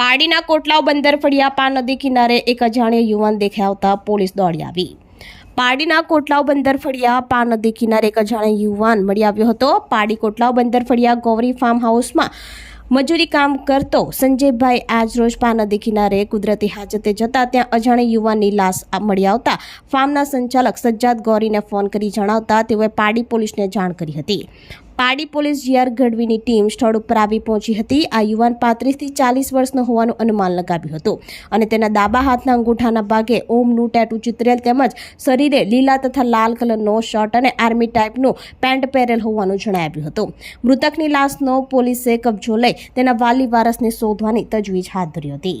પાડીના કોટલાવ બંદર ફળિયાપા નદી કિનારે એક અજાણ્યો યુવાન દેખાઈ આવતા પોલીસ દોડી આવી. પાડીના કોટલાવ બંદર ફળિયા પા નદી કિનારે એક અજાણ્યા યુવાન મળી આવ્યો હતો. પાડી કોટલાવ બંદર ફળિયા ગૌરી ફાર્મ હાઉસમાં મજૂરી કામ કરતો સંજયભાઈ આજરોજ પા નદી કિનારે કુદરતી હાજતે જતા ત્યાં અજાણ્યા યુવાનની લાશ મળી આવતા ફાર્મના સંચાલક સજ્જાદ ગૌરીને ફોન કરી જણાવતા તેઓએ પાડી પોલીસને જાણ કરી હતી. પાડી પોલીસ જીઆર ગઢવીની ટીમ સ્થળ ઉપર આવી પહોંચી હતી. આ યુવાન પાંત્રીસથી ચાલીસ વર્ષનો હોવાનું અનુમાન લગાવ્યું હતું અને તેના ડાબા હાથના અંગૂઠાના ભાગે ઓમનું ટેટુ ચિતરેલ તેમજ શરીરે લીલા તથા લાલ કલરનો શર્ટ અને આર્મી ટાઈપનું પેન્ટ પહેરેલ હોવાનું જણાવ્યું હતું. મૃતકની લાશનો પોલીસે કબજો લઈ તેના વાલી વારસને શોધવાની તજવીજ હાથ ધરી હતી.